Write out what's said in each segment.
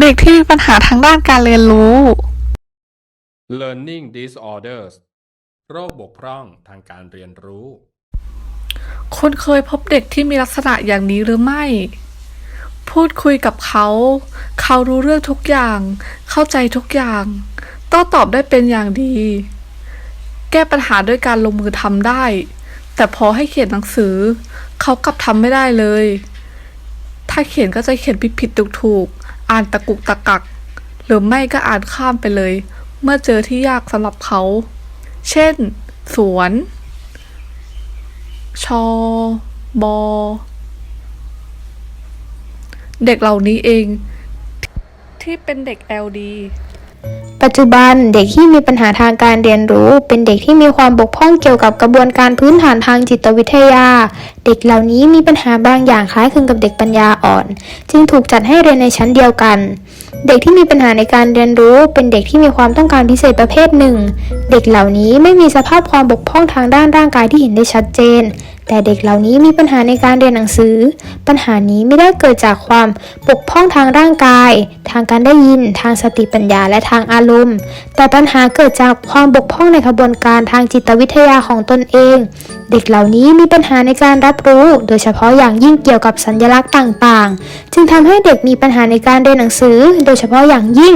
เด็กที่มีปัญหาทางด้านการเรียนรู้ learning disorders โรคบกพร่องทางการเรียนรู้ คุณเคยพบเด็กที่มีลักษณะอย่างนี้หรือไม่ พูดคุยกับเขา เขารู้เรื่องทุกอย่าง เข้าใจทุกอย่างโต้ตอบได้เป็นอย่างดี แก้ปัญหาด้วยการลงมือทำได้ แต่พอให้เขียนหนังสือ เขากลับทำไม่ได้เลย ถ้าเขียนก็จะเขียนผิดผิดถูกถูกๆ อ่านตะกุกตะกัก หรือไม่ก็อ่านข้ามไปเลย เมื่อเจอที่ยากสำหรับเขา เช่น สวน ชอ บอ เด็กเหล่านี้เอง ที่เป็นเด็ก LD ปัจจุบันเด็กที่มีปัญหาทางการเรียนรู้ เป็นเด็กที่มีความบกพร่องเกี่ยวกับกระบวนการพื้นฐานทางจิตวิทยา เด็กเหล่านี้มีปัญหาบางอย่างคล้ายคลึงกับเด็กปัญญาอ่อน จึงถูกจัดให้เรียนในชั้นเดียวกัน เด็กที่มีปัญหาในการเรียนรู้เป็นเด็กที่มีความต้องการพิเศษประเภทหนึ่ง เด็กเหล่านี้ไม่มีสภาพความบกพร่องทางด้านร่างกายที่เห็นได้ชัดเจน แต่เด็กเหล่านี้มีปัญหาในการเรียนหนังสือ ปัญหานี้ไม่ได้เกิดจากความบกพร่องทางร่างกาย ทางการได้ยิน ทางสติปัญญาและทางอารมณ์ แต่ปัญหาเกิดจากความบกพร่องในกระบวนการทางจิตวิทยาของตนเอง เด็กเหล่านี้มีปัญหาในการรับรู้ โดยเฉพาะอย่างยิ่งเกี่ยวกับสัญลักษณ์ต่างๆ จึงทำให้เด็กมีปัญหาในการเรียนหนังสือ โดยเฉพาะอย่างยิ่ง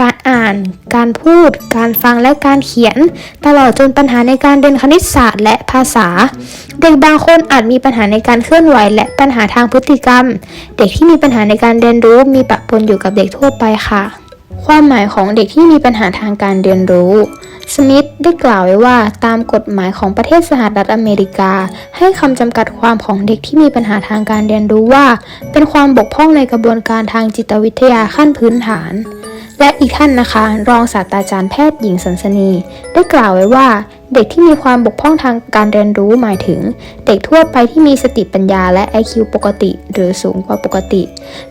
การอ่าน การพูด การฟังและการเขียน ตลอดจนปัญหาในการเรียนคณิตศาสตร์และภาษา เด็กบางคนอาจมีปัญหาในการเคลื่อนไหว และปัญหาทางพฤติกรรม เด็กที่มีปัญหาในการเรียนรู้มีปะปนอยู่กับเด็กทั่วไปค่ะ ความหมายของเด็กที่มีปัญหาทางการเรียนรู้ สมิธได้กล่าวไว้ว่าตามกฎหมายของประเทศสหรัฐอเมริกา ให้คำจำกัดความของเด็กที่มีปัญหาทางการเรียนรู้ว่า เป็นความบกพร่องในกระบวนการทางจิตวิทยาขั้นพื้นฐาน และอีกท่านนะคะ รองศาสตราจารย์แพทย์หญิงสันสนี ได้กล่าวไว้ว่า เด็กที่มีความบกพร่องทางการเรียนรู้หมายถึง เด็กทั่วไปที่มีสติปัญญาและ IQ ปกติ หรือสูงกว่าปกติ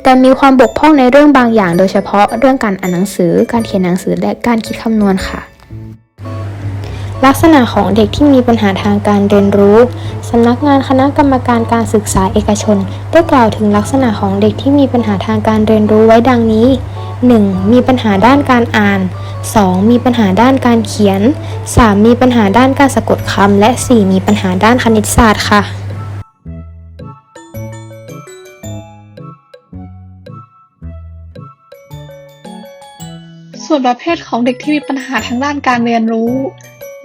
แต่มีความบกพร่องในเรื่องบางอย่าง โดยเฉพาะเรื่องการอ่านหนังสือ การเขียนหนังสือและการคิดคำนวณค่ะ ลักษณะของเด็กที่มีปัญหาทางการเรียนรู้ สำนักงานคณะกรรมการการศึกษาเอกชน ได้กล่าวถึงลักษณะของเด็กที่มีปัญหาทางการเรียนรู้ไว้ดังนี้ 1. มีปัญหาด้านการอ่าน 2. มีปัญหาด้านการเขียน 3. มีปัญหาด้านการสะกดคำ และ 4. มีปัญหาด้านคณิตศาสตร์ค่ะส่วนประเภทของเด็กที่มีปัญหาทางด้านการเรียนรู้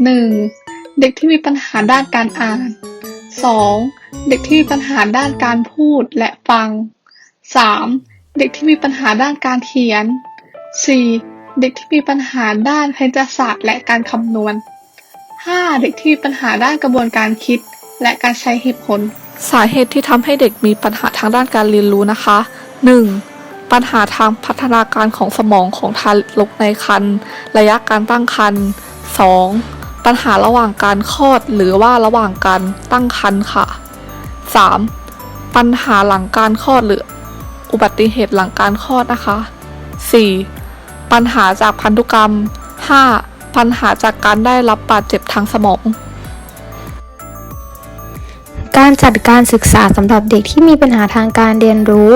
1. เด็กที่มีปัญหาด้านการอ่าน 2. เด็กที่มีปัญหาด้านการพูดและฟัง 3. เด็กที่มีปัญหาด้านการเขียน 4. เด็กที่มีปัญหาด้านคณิตศาสตร์และการคำนวณ 5. เด็กที่มีปัญหาด้านกระบวนการคิดและการใช้เหตุผล สาเหตุที่ทำให้เด็กมีปัญหาทางด้านการเรียนรู้นะคะ 1. ปัญหาทางพัฒนาการของสมองของทารกในครรภ์ระยะการตั้งครรภ์ 2. ปัญหาระหว่างการคลอดหรือว่าระหว่างการตั้งครรภ์ค่ะ 3. ปัญหาหลังการคลอดหรืออุบัติเหตุหลังการคลอดนะคะ 4. ปัญหาจากพันธุกรรม 5. ปัญหาจากการได้รับบาดเจ็บทางสมอง การจัดการศึกษาสำหรับเด็กที่มีปัญหาทางการเรียนรู้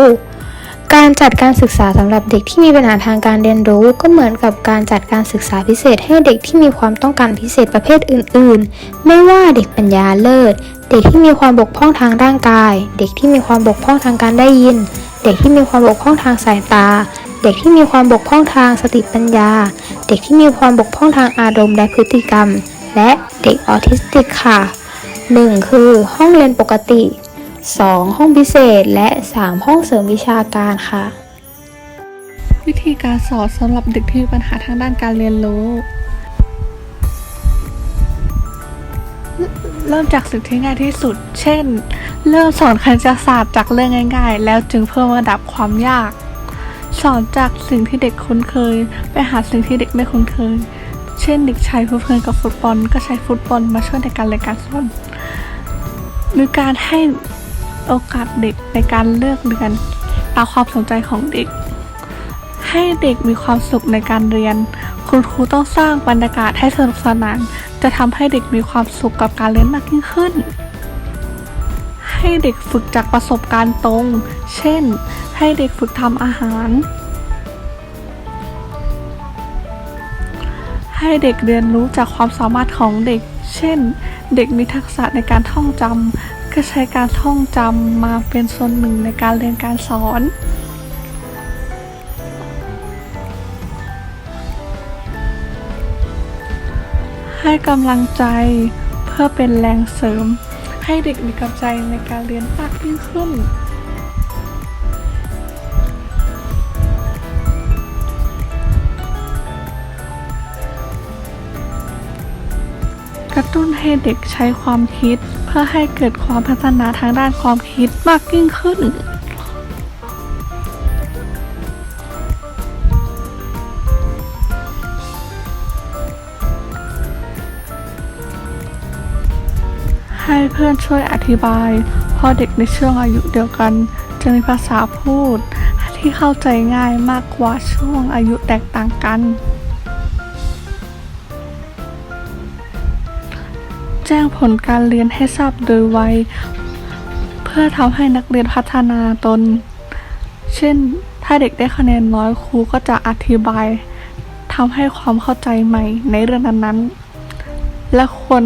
การจัดการศึกษาสำหรับเด็กที่มีปัญหาทางการเรียนรู้ ก็เหมือนกับการจัดการศึกษาพิเศษให้เด็กที่มีความต้องการพิเศษประเภทอื่น ๆ ไม่ว่าเด็กปัญญาเลิศ เด็กที่มีความบกพร่องทางร่างกาย เด็กที่มีความบกพร่องทางการได้ยิน เด็กที่มีความบกพร่องทางสายตา เด็กที่มีความบกพร่องทางสติปัญญา เด็กที่มีความบกพร่องทางอารมณ์และพฤติกรรม และเด็กออทิสติกค่ะ 1. คือห้องเรียนปกติ 2. ห้องพิเศษ และ 3. ห้องเสริมวิชาการค่ะ วิธีการสอนสำหรับเด็กที่มีปัญหาทางด้านการเรียนรู้ เริ่มจากสิ่งที่ง่ายที่สุด เช่น เริ่มสอนคณิตศาสตร์จากเรื่องง่าย ๆ แล้วจึงเพิ่มระดับความยาก สอนจากสิ่งที่เด็กคุ้นเคย ไปหาสิ่งที่เด็กไม่คุ้นเคย เช่น เด็กชายเพลินกับฟุตบอล ก็ใช้ฟุตบอลมาช่วยในการเรียนการสอนมีการให้ โอกาสเด็กในการเลือกเรียนตามความสนใจของเด็ก ให้เด็กมีความสุขในการเรียน คุณครูต้องสร้างบรรยากาศให้สนุกสนาน จะทำให้เด็กมีความสุขกับการเรียนมากยิ่งขึ้น ให้เด็กฝึกจากประสบการณ์ตรง เช่น ให้เด็กฝึกทำอาหาร ให้เด็กเรียนรู้จากความสามารถของเด็ก เช่น เด็กมีทักษะในการท่องจำ ก็ใช้การท่องจำมาเป็นส่วนหนึ่งในการเรียนการสอนให้กำลังใจเพื่อเป็นแรงเสริม ให้เด็กมีกำลังใจในการเรียนมากยิ่งขึ้น ระตุ้นให้เด็กใช้ความคิด เพื่อให้เกิดความพัฒนาทางด้านความคิดมากยิ่งขึ้นให้เพื่อนช่วยอธิบายเพราะเด็กในช่วงอายุเดียวกัน จะมีภาษาพูดที่เข้าใจง่ายมากกว่าช่วงอายุแตกต่างกัน แจ้งผลการเรียนให้ทราบโดยไว เพื่อทำให้นักเรียนพัฒนาตน เช่น ถ้าเด็กได้คะแนนน้อยครูก็จะอธิบายทำให้ความเข้าใจใหม่ในเรื่องนั้นๆ และควร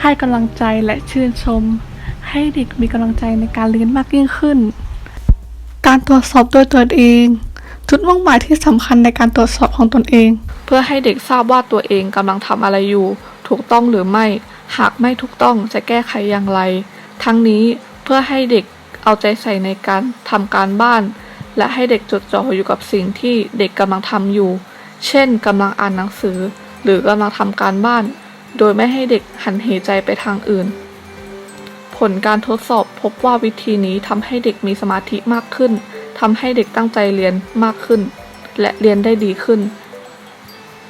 ให้กำลังใจและชื่นชม ให้เด็กมีกำลังใจในการเรียนมากยิ่งขึ้น การตรวจสอบด้วยตนเอง จุดมุ่งหมายที่สำคัญในการตรวจสอบของตนเอง เพื่อให้เด็กทราบว่าตัวเองกำลังทำอะไรอยู่ ถูกต้องหรือไม่ หากไม่ถูกต้องจะแก้ไขอย่างไร ทั้งนี้เพื่อให้เด็กเอาใจใส่ในการทำการบ้าน และให้เด็กจดจ่ออยู่กับสิ่งที่เด็กกำลังทำอยู่ เช่นกำลังอ่านหนังสือ หรือกำลังทำการบ้าน โดยไม่ให้เด็กหันเหใจไปทางอื่น ผลการทดสอบพบว่าวิธีนี้ทำให้เด็กมีสมาธิมากขึ้นทำให้เด็กตั้งใจเรียนมากขึ้น และเรียนได้ดีขึ้น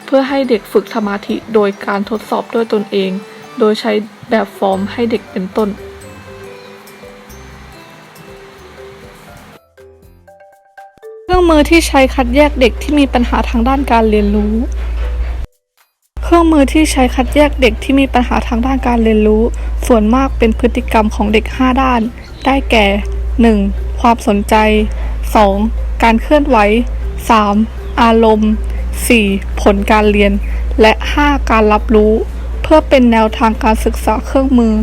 เพื่อให้เด็กฝึกสมาธิโดยการทดสอบด้วยตนเอง โดยใช้แบบฟอร์มให้เด็กเป็นต้น เครื่องมือที่ใช้คัดแยกเด็กที่มีปัญหาทางด้านการเรียนรู้ เครื่องมือที่ใช้คัดแยกเด็กที่มีปัญหาทางด้านการเรียนรู้ ส่วนมากเป็นพฤติกรรมของเด็ก 5 ด้าน ได้แก่ 1. ความสนใจ 2. การเคลื่อนไหว 3. อารมณ์ 4. ผลการเรียน และ 5. การรับรู้ พื่อเป็นแนวทางการศึกษาเครื่องมือ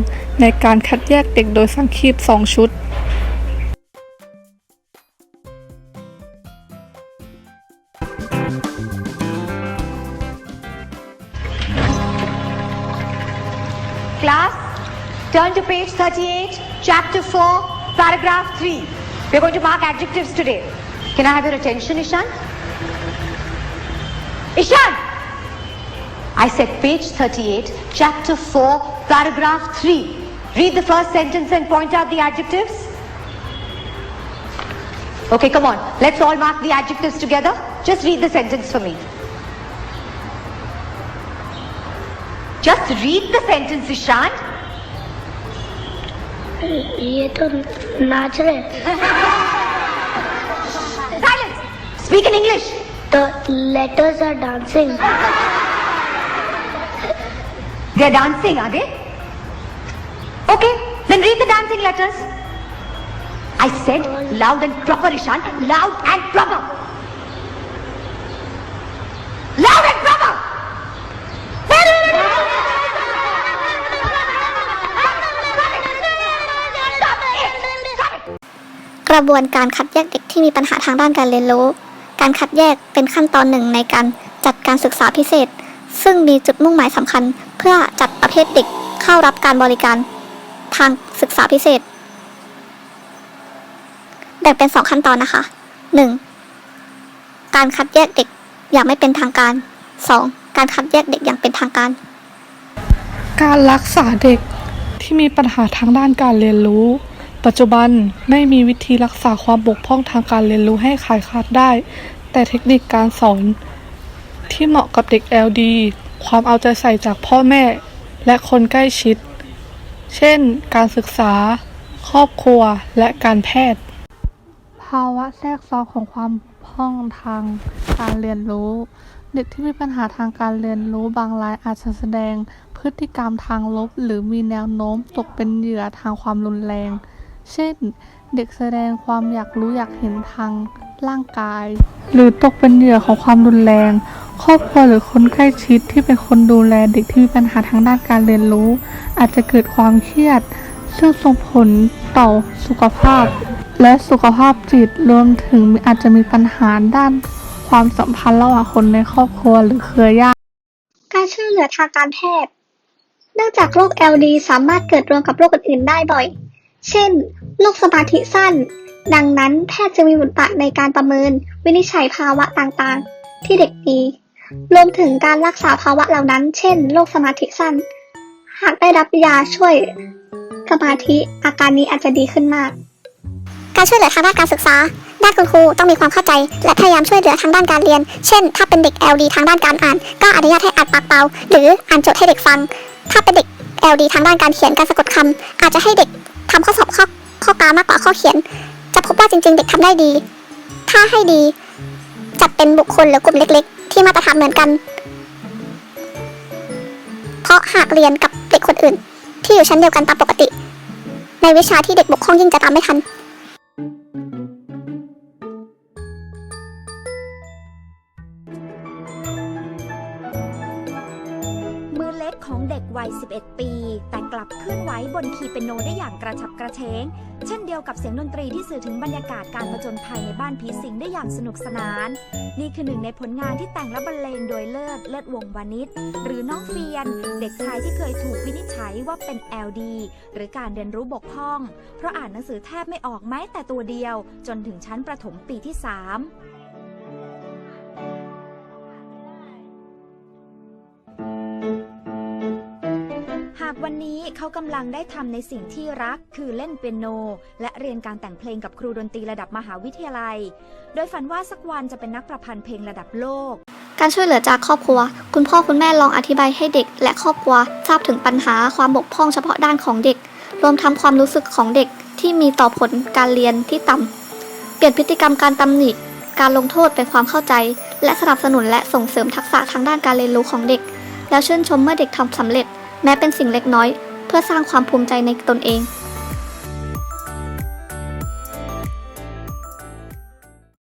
ในการคัดแยกเด็กโดยสังคีต2ชุด Class, turn to page 38, chapter 4, paragraph 3. We're going to mark adjectives today. Can I have your attention, Ishan? Ishan! I said page 38, chapter 4, paragraph 3. Read the first sentence and point out the adjectives. Okay, come on. Let's all mark the adjectives together. Just read the sentence for me. Just read the sentence, Ishan. ये तो नाच रहे Silence. Speak in English. The letters are dancing. They're dancing, are they? Okay, then read the dancing letters. I said loud and proper, Ishan. Loud and proper. Loud and proper. Stop it. Stop it. กระบวนการคัดแยกเด็กที่มีปัญหาทางด้านการเรียนรู้ การคัดแยกเป็นขั้นตอนหนึ่งในการจัดการศึกษาพิเศษ ซึ่งมีจุดมุ่งหมายสำคัญ เพื่อจัดประเภทเด็กเข้ารับการบริการ ทางศึกษาพิเศษ แบ่งเป็นสองขั้นตอนนะคะ 1. การคัดแยกเด็กอย่างไม่เป็นทางการ 2. การคัดแยกเด็กอย่างเป็นทางการ การรักษาเด็กที่มีปัญหาทางด้านการเรียนรู้ ปัจจุบันไม่มีวิธีรักษาความบกพร่องทางการเรียนรู้ให้ขายขาดได้ แต่เทคนิคการสอน ที่เหมาะกับเด็ก LD ความเอาใจใส่จากพ่อแม่ และคนใกล้ชิด เช่น การศึกษา ครอบครัว และการแพทย์ ภาวะแทรกซ้อนของความพ่องทางการเรียนรู้ เด็กที่มีปัญหาทางการเรียนรู้บางรายอาจจะแสดงพฤติกรรมทางลบ หรือมีแนวโน้มตกเป็นเหยื่อทางความรุนแรง เช่น เด็กแสดงความอยากรู้อยากเห็นทางร่างกาย หรือตกเป็นเหยื่อของความรุนแรง ครอบครัวหรือคนใกล้ชิดที่เป็นคนดูแลเด็กที่มีปัญหาทางด้านการเรียนรู้ อาจจะเกิดความเครียด ซึ่งส่งผลต่อสุขภาพ และสุขภาพจิตรวมถึงอาจจะมีปัญหาด้านความสัมพันธ์ระหว่างคนในครอบครัวหรือเครือญาติ การช่วยเหลือทางการแพทย์ เนื่องจากโรค LD สามารถเกิดรวมกับโรคอื่นๆได้บ่อย เช่น โรคสมาธิสั้น ดังนั้นแพทย์จะมีบทบาทในการประเมินวินิจฉัยภาวะต่างๆ ที่เด็กมี รวมถึงการรักษาภาวะเหล่านั้น เช่น โรคสมาธิสั้น หากได้รับยาช่วยสมาธิอาการนี้อาจจะดีขึ้นมาก การช่วยเหลือทางด้านการศึกษา ด้านคุณครูต้องมีความเข้าใจ และพยายามช่วยเหลือทางด้านการเรียน เช่น ถ้าเป็นเด็ก LD ทางด้านการอ่าน ก็อนุญาตให้อ่านปากเปล่า หรืออ่านโจทย์ให้เด็กฟัง ถ้าเป็นเด็ก LD ทางด้านการเขียนการสะกดคำอาจจะให้เด็กทำข้อสอบข้อข้อกามากกว่าข้อเขียน จะพบว่าจริง ๆ เด็กทำได้ดี ถ้าให้ดีจัดเป็นบุคคลหรือกลุ่มเล็ก ๆ ที่มาตรฐานเหมือนกัน เพราะหากเรียนกับเด็กคนอื่น ที่อยู่ชั้นเดียวกันตามปกติ ในวิชาที่เด็กบกพร่องยิ่งจะตามไม่ทัน ของเด็กวัย 11 ปี แต่กลับเคลื่อนไหวบนคีย์เปียโนได้อย่างกระฉับกระเฉง เช่นเดียวกับเสียงดนตรีที่สื่อถึงบรรยากาศการประจนภัยในบ้านผีสิงได้อย่างสนุกสนาน นี่คือหนึ่งในผลงานที่แต่งและบรรเลงโดยเลิศเลิศวงวานิชหรือน้องเฟียน เด็กชายที่เคยถูกวินิจฉัยว่าเป็น LD หรือการเรียนรู้บกพร่อง เพราะอ่านหนังสือแทบไม่ออกแม้แต่ตัวเดียว จนถึงชั้นประถมปีที่ 3 นี้เขากำลังได้ทำในสิ่งที่รักคือเล่นเปียโน และเรียนการแต่งเพลงกับครูดนตรีระดับมหาวิทยาลัย โดยฝันว่าสักวันจะเป็นนักประพันธ์เพลงระดับโลก การช่วยเหลือจากครอบครัว คุณพ่อคุณแม่ลองอธิบายให้เด็ก และครอบครัวทราบถึงปัญหาความบกพร่องเฉพาะด้านของเด็ก รวมทั้งความรู้สึกของเด็กที่มีต่อผลการเรียนที่ต่ำเปลี่ยนพฤติกรรมการตำหนิการลงโทษเป็นความเข้าใจ และสนับสนุนและส่งเสริมทักษะทางด้านการเรียนรู้ของเด็ก แล้วชื่นชมเมื่อเด็กทำสำเร็จ แม้เป็นสิ่งเล็กน้อย เพื่อสร้างความภูมิใจในตนเอง